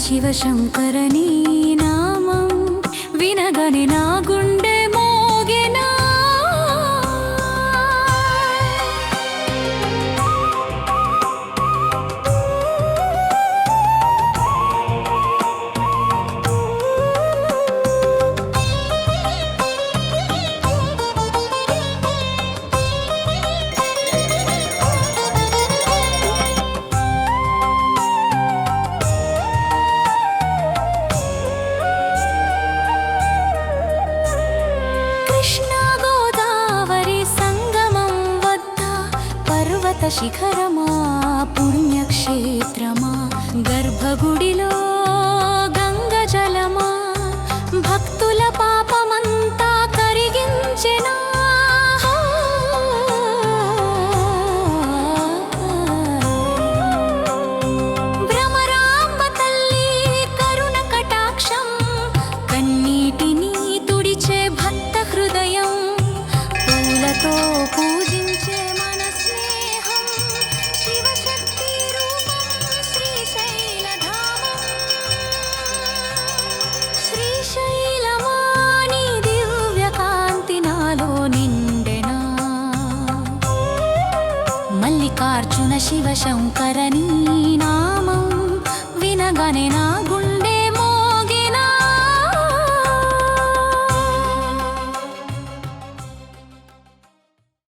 శివశంకరని నామం. వినగని నా పర్వత శిఖరమా పుణ్యక్షేత్రమా గర్భగుడిలో గంగ జలమా భక్తుల పాపమంతా కరిగించెనా? పూజ మల్లికార్జున శివ శంకరని నామం వినగనే నా గుండె